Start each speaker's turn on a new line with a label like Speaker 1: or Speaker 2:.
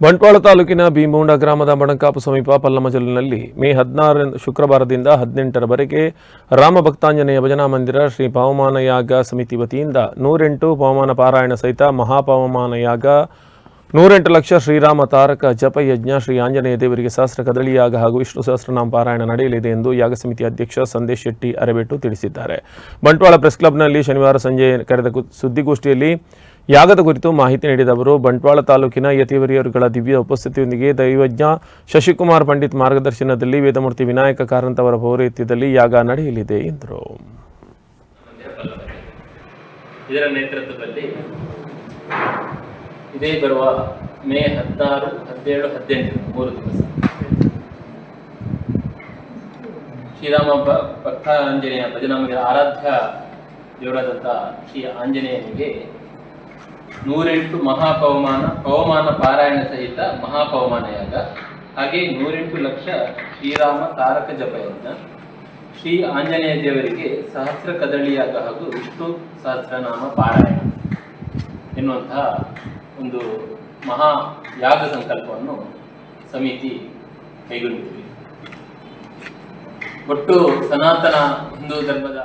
Speaker 1: ಬಂಟ್ವಾಳ ತಾಲೂಕಿನ ಭೀಮೋಂಡ ಗ್ರಾಮದ ಬಣಕಾಪು ಸಮೀಪ ಪಲ್ಲಮಜಲಿನಲ್ಲಿ ಮೇ ಹದಿನಾರ ಶುಕ್ರವಾರದಿಂದ ಹದಿನೆಂಟರವರೆಗೆ ರಾಮ ಭಕ್ತಾಂಜನೇಯ ಭಜನಾ ಮಂದಿರ ಶ್ರೀ ಪವಮಾನ ಯಾಗ ಸಮಿತಿ ವತಿಯಿಂದ ನೂರೆಂಟು ಪವಮಾನ ಪಾರಾಯಣ ಸಹಿತ ಮಹಾಪವಮಾನ ಯಾಗ, ನೂರೆಂಟು ಲಕ್ಷ ಶ್ರೀರಾಮ ತಾರಕ ಜಪಯಜ್ಞ ಶ್ರೀ ಆಂಜನೇಯ ದೇವರಿಗೆ ಸಹಸ್ರ ಕದಳಿ ಯಾಗ ಹಾಗೂ ವಿಷ್ಣು ಸಹಸ್ರನಾಮ ಪಾರಾಯಣ ನಡೆಯಲಿದೆ ಎಂದು ಯಾಗ ಸಮಿತಿ ಅಧ್ಯಕ್ಷ ಸಂದೇಶ್ ಶೆಟ್ಟಿ ಅರೆಬೆಟ್ಟು ತಿಳಿಸಿದ್ದಾರೆ. ಬಂಟ್ವಾಳ ಪ್ರೆಸ್ ಕ್ಲಬ್ನಲ್ಲಿ ಶನಿವಾರ ಸಂಜೆ ಕರೆದ ಸುದ್ದಿಗೋಷ್ಠಿಯಲ್ಲಿ ಯಾಗದ ಕುರಿತು ಮಾಹಿತಿ ನೀಡಿದ ಅವರು, ಬಂಟ್ವಾಳ ತಾಲೂಕಿನ ಯತಿವರಿಯರುಗಳ ದಿವ್ಯ ಉಪಸ್ಥಿತಿಯೊಂದಿಗೆ ದೈವಜ್ಞ ಶಶಿಕುಮಾರ್ ಪಂಡಿತ್ ಮಾರ್ಗದರ್ಶನದಲ್ಲಿ ವೇದಮೂರ್ತಿ ವಿನಾಯಕ ಕಾರಂತ್ ಅವರ ಪೌರೋಹಿತ್ಯದಲ್ಲಿ ಯಾಗ ನಡೆಯಲಿದೆ ಎಂದರು.
Speaker 2: ಇದರ ನೇತೃತ್ವದಲ್ಲಿ ಇದೇ ಬರುವ ಮೇ ಹದಿನಾರು, ಹದಿನೇಳು, ಹದಿನೆಂಟು ಮೂರು ದಿವಸ ಶ್ರೀರಾಮ ಭಕ್ತ ಆಂಜನೇಯ ಭಜನಾ ಮಂದಿರ ಆರಾಧ್ಯ ದೇವರಾದಂಥ ಶ್ರೀ ಆಂಜನೇಯನಿಗೆ ನೂರೆಂಟು ಮಹಾಪವಮಾನ, ಪವಮಾನ ಪಾರಾಯಣ ಸಹಿತ ಮಹಾಪವಮಾನ ಯಾಗ ಹಾಗೆ ನೂರೆಂಟು ಲಕ್ಷ ಶ್ರೀರಾಮ ತಾರಕ ಜಪಯಜ್ಞ. ಶ್ರೀ ಆಂಜನೇಯ ದೇವರಿಗೆ ಸಹಸ್ರ ಕದಳಿಯಾಗ ಹಾಗೂ ವಿಷ್ಣು ಸಹಸ್ರನಾಮ ಪಾರಾಯಣ. ಎನ್ನುವಂತಹ ಒಂದು ಮಹಾ ಯಾಗ ಸಂಕಲ್ಪವನ್ನು ಸಮಿತಿ ಕೈಗೊಂಡಿದೆ. ಒಟ್ಟು ಸನಾತನ ಹಿಂದೂ ಧರ್ಮದ